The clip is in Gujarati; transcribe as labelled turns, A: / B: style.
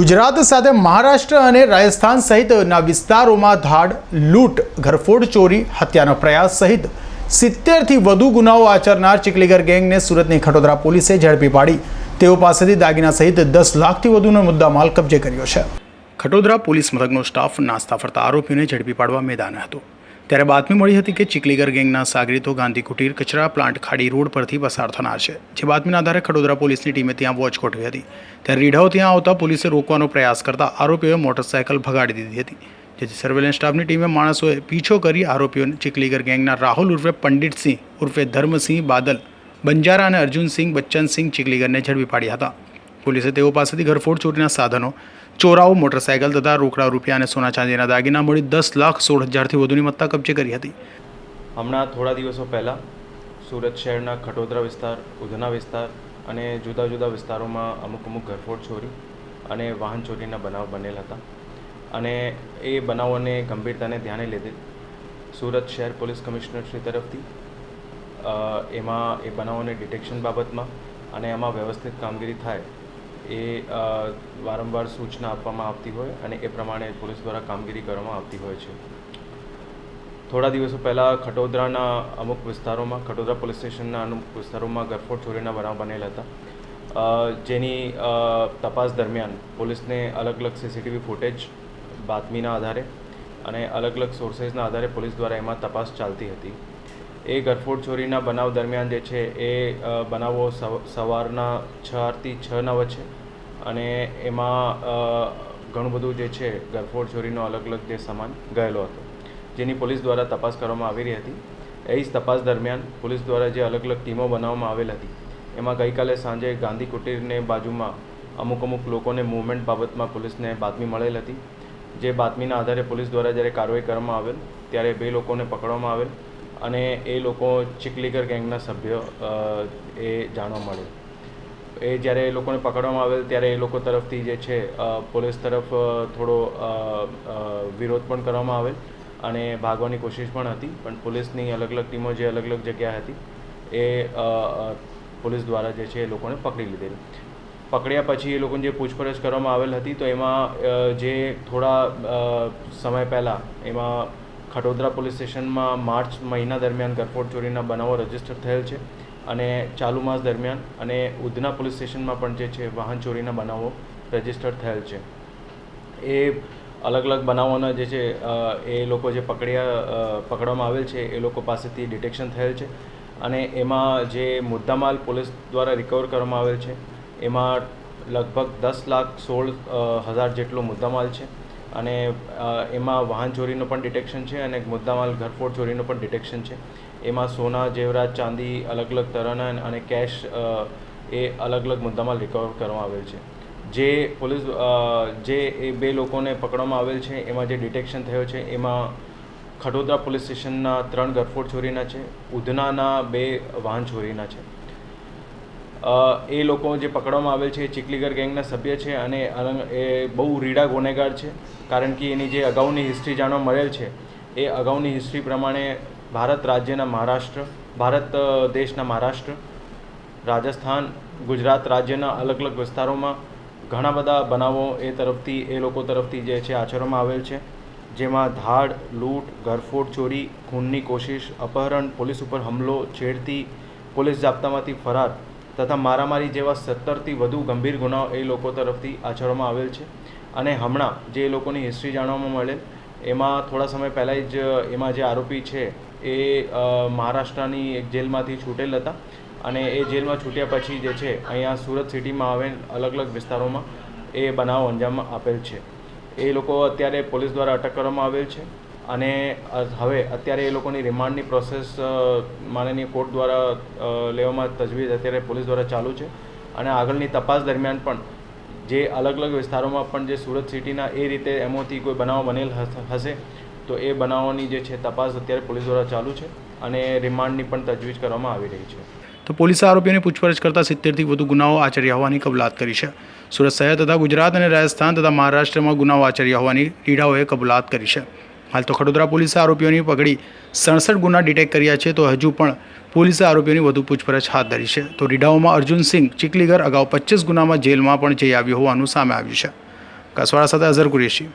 A: ગુજરાત સાથે મહારાષ્ટ્ર અને રાજસ્થાન સહિતના વિસ્તારોમાં ધાડ, લૂંટ, ઘરફોડ ચોરી, હત્યાનો પ્રયાસ સહિત સિત્તેરથી વધુ ગુનાઓ આચરનાર ચીકલીગર ગેંગને સુરતની ખટોદરા પોલીસે ઝડપી પાડી. તેઓ પાસેથી દાગીના સહિત દસ લાખથી વધુનો મુદ્દામાલ કબજે કર્યો છે. ખટોદરા પોલીસ મથકનો સ્ટાફ નાસ્તા ફરતા આરોપીઓને ઝડપી પાડવા મેદાન હતો. ત્યારે બાતમી મળી હતી કે ચીકલીગર ગેંગના સાગરીતો ગાંધી કુટીર કચરા પ્લાન્ટ ખાડી રોડ પરથી પસાર થનાર છે. જે બાતમીના આધારે ખડોદરા પોલીસની ટીમે ત્યાં વોચ ગોઠવી હતી. ત્યારે રીઢાઓ ત્યાં આવતા પોલીસે રોકવાનો પ્રયાસ કરતા આરોપીઓએ મોટરસાયકલ ભગાડી દીધી હતી. જેથી સર્વેલન્સ સ્ટાફની ટીમે માણસોએ પીછો કરી આરોપીઓને ચીકલીગર ગેંગના રાહુલ ઉર્ફે પંડિતસિંહ ઉર્ફે ધર્મસિંહ બાદલ, બંજારા અને અર્જુનસિંહ બચ્ચનસિંહ ચીકલીગરને ઝડપી પાડ્યા હતા. પોલીસે તેઓ પાસેથી ઘરફોડ ચોરીના સાધનો, ચોરાઓ, મોટરસાયકલ તથા રોકડા રૂપિયા અને સોના ચાંદીના દાગીના મળી દસ લાખ સોળ હજારથી વધુની મત્તા કબજે કરી હતી.
B: હમણાં થોડા દિવસો પહેલાં સુરત શહેરના ખટોદરા વિસ્તાર, ઉધના વિસ્તાર અને જુદા જુદા વિસ્તારોમાં અમુક અમુક ઘરફોડ ચોરી અને વાહન ચોરીના બનાવ બનેલ હતા. અને એ બનાવોને ગંભીરતાને ધ્યાને લીધે સુરત શહેર પોલીસ કમિશનરશ્રી તરફથી એમાં એ બનાવોને ડિટેક્શન બાબતમાં અને એમાં વ્યવસ્થિત કામગીરી થાય એ વારંવાર સૂચના આપવામાં આવતી હોય અને એ પ્રમાણે પોલીસ દ્વારા કામગીરી કરવામાં આવતી હોય છે. થોડા દિવસો પહેલાં ખટોદરાના અમુક વિસ્તારોમાં, ખટોદરા પોલીસ સ્ટેશનના અમુક વિસ્તારોમાં ગરફોડ ચોરીના બનાવ બનેલા હતા. જેની તપાસ દરમિયાન પોલીસને અલગ અલગ સીસીટીવી ફૂટેજ બાતમીના આધારે અને અલગ અલગ સોર્સેસના આધારે પોલીસ દ્વારા એમાં તપાસ ચાલતી હતી. એ ગરફોડ ચોરીના બનાવ દરમિયાન જે છે એ બનાવો સવારના છથી છ નવ વચ્ચે અને એમાં ઘણું બધું જે છે ગરફોડ ચોરીનો અલગ અલગ જે સામાન ગયેલો હતો, જેની પોલીસ દ્વારા તપાસ કરવામાં આવી રહી હતી. એ જ તપાસ દરમિયાન પોલીસ દ્વારા જે અલગ અલગ ટીમો બનાવવામાં આવેલ હતી, એમાં ગઈકાલે સાંજે ગાંધી કુટીરને બાજુમાં અમુક અમુક લોકોને મૂવમેન્ટ બાબતમાં પોલીસને બાતમી મળેલ હતી. જે બાતમીના આધારે પોલીસ દ્વારા જ્યારે કાર્યવાહી કરવામાં આવેલ, ત્યારે બે લોકોને પકડવામાં આવેલ અને એ લોકો ચીકલીગર ગેંગના સભ્યો એ જાણવા મળે. એ જ્યારે એ લોકોને પકડવામાં આવેલ ત્યારે એ લોકો તરફથી જે છે પોલીસ તરફ થોડો વિરોધ પણ કરવામાં આવેલ અને ભાગવાની કોશિશ પણ હતી. પણ પોલીસની અલગ અલગ ટીમો જે અલગ અલગ જગ્યા હતી, એ પોલીસ દ્વારા જે છે એ લોકોને પકડી લીધેલ. પકડ્યા પછી એ લોકોની જે પૂછપરછ કરવામાં આવેલ હતી, તો એમાં જે થોડા સમય પહેલાં એમાં ખટોદરા પોલીસ સ્ટેશનમાં માર્ચ મહિના દરમિયાન ગરફોડ ચોરીના બનાવો રજિસ્ટર થયેલ છે અને ચાલુ માસ દરમિયાન અને ઉધના પોલીસ સ્ટેશનમાં પણ જે છે વાહન ચોરીના બનાવો રજિસ્ટર થયેલ છે. એ અલગ અલગ બનાવોના જે છે એ લોકો જે પકડ્યા પકડવામાં આવેલ છે, એ લોકો પાસેથી ડિટેક્શન થયેલ છે અને એમાં જે મુદ્દામાલ પોલીસ દ્વારા રિકવર કરવામાં આવેલ છે, એમાં લગભગ દસ લાખ સોળ હજાર જેટલો મુદ્દામાલ છે. અને એમાં વાહન ચોરીનું પણ ડિટેક્શન છે અને મુદ્દામાલ ઘરફોડ ચોરીનું પણ ડિટેક્શન છે. એમાં સોના, જેવરાત, ચાંદી અલગ અલગ તરણ અને કેશ એ અલગ અલગ મુદ્દામાલ રિકવર કરવામાં આવેલ છે. જે પોલીસ જે એ બે લોકોને પકડવામાં આવેલ છે, એમાં જે ડિટેક્શન થયો છે, એમાં ખડોદરા પોલીસ સ્ટેશનના ત્રણ ગરફોડ ચોરીના છે, ઉધનાના બે વાહન ચોરીના છે. એ લોકો જે પકડવામાં આવેલ છે એ ચીકલીગર ગેંગના સભ્ય છે અને એ બહુ રીડા ગુનેગાર છે. કારણ કે એની જે અગાઉની હિસ્ટ્રી જાણવા મળેલ છે, એ અગાઉની હિસ્ટ્રી પ્રમાણે ભારત રાજ્યના મહારાષ્ટ્ર, ભારત દેશના મહારાષ્ટ્ર, રાજસ્થાન, ગુજરાત રાજ્યના અલગ અલગ વિસ્તારોમાં ઘણા બધા બનાવો એ તરફથી, એ લોકો તરફથી જે છે આચરવામાં આવેલ છે. જેમાં ધાડ, લૂંટ, ઘરફોડ ચોરી, ખૂનની કોશિશ, અપહરણ, પોલીસ ઉપર હુમલો, છેડતી, પોલીસ જાપ્તામાંથી ફરાર તથા મારામારી જેવા સત્તરથી વધુ ગંભીર ગુનાઓ એ લોકો તરફથી આચરવામાં આવેલ છે. અને હમણાં જે લોકોની હિસ્ટ્રી જાણવામાં મળેલ, એમાં થોડા સમય પહેલાં જ એમાં જે આરોપી છે એ મહારાષ્ટ્રની એક જેલમાંથી છૂટેલ હતા. અને એ જેલમાં છૂટ્યા પછી જે છે અહીંયા સુરત સિટીમાં આવેલ અલગ અલગ વિસ્તારોમાં એ બનાવ અંજામ આપેલ છે. એ લોકો અત્યારે પોલીસ દ્વારા અટક કરવામાં આવેલ છે. અને હવે અત્યારે એ લોકોની રિમાન્ડની પ્રોસેસ માનનીય કોર્ટ દ્વારા લેવામાં તજવીજ અત્યારે પોલીસ દ્વારા ચાલુ છે. અને આગળની તપાસ દરમિયાન પણ જે અલગ અલગ વિસ્તારોમાં પણ જે સુરત સિટીના એ રીતે એમાંથી કોઈ બનાવ બનેલ હશે, તો એ બનાવોની જે છે તપાસ અત્યારે પોલીસ દ્વારા ચાલુ છે અને રિમાન્ડની પણ તજવીજ કરવામાં આવી રહી છે.
A: તો પોલીસે આરોપીઓની પૂછપરછ કરતા સિત્તેરથી વધુ ગુનાઓ આચર્યા હોવાની કબૂલાત કરી છે. સુરત શહેર તથા ગુજરાત અને રાજસ્થાન તથા મહારાષ્ટ્રમાં ગુનાઓ આચર્યા હોવાની ક્રીડાઓએ કબૂલાત કરી છે. હાલ તો ખડોદરા પોલીસે આરોપીઓની પકડી સડસઠ ગુના ડિટેક્ટ કર્યા છે, તો હજુ પણ પોલીસે આરોપીઓની વધુ પૂછપરછ હાથ ધરી છે. તો રીઢાઓમાં અર્જુનસિંહ ચીકલીગર અગાઉ પચીસ ગુનામાં જેલમાં પણ જઈ આવ્યો હોવાનું સામે આવ્યું છે. કસવાડા સાથે અઝર કુરેશી.